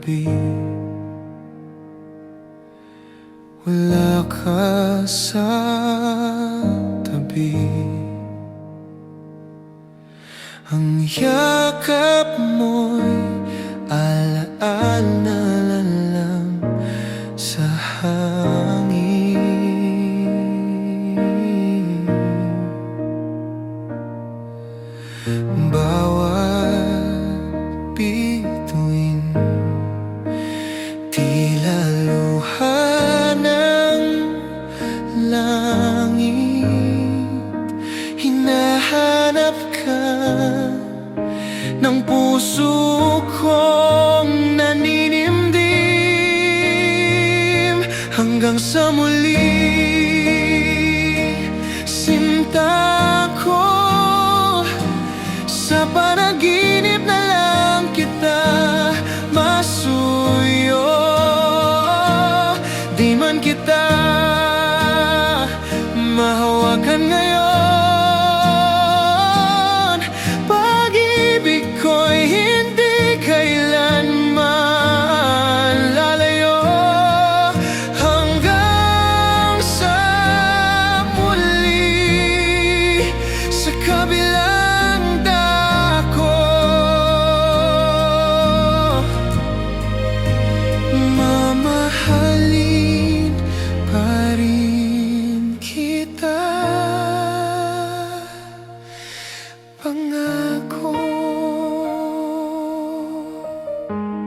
gabi Wala ka sa tabi Ang yakap mo'y sa muli Sinta ko Sa panaginip na lang kita Masuyo. Di man kita Mahawakan ngayon. ako. Hmm.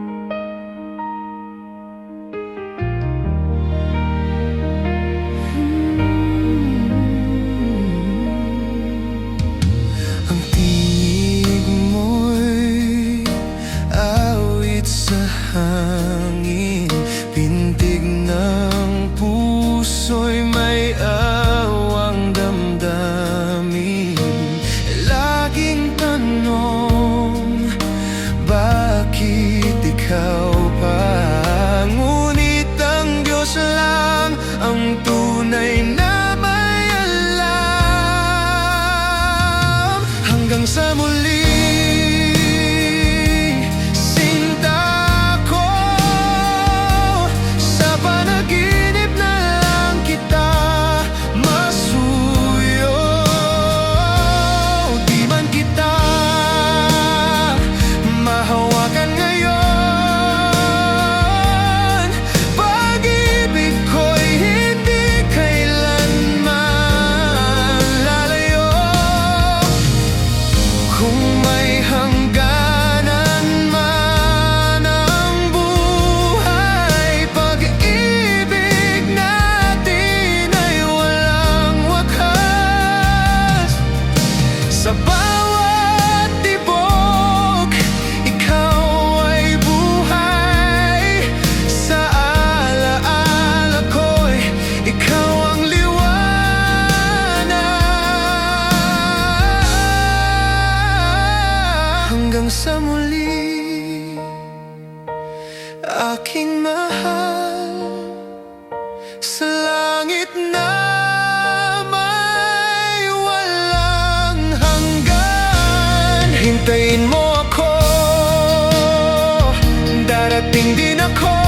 Ang tinig mo'y awit hangin Pintig na aking mahal. Sa langit na may walang hanggan Hintayin mo ako. Darating din ako.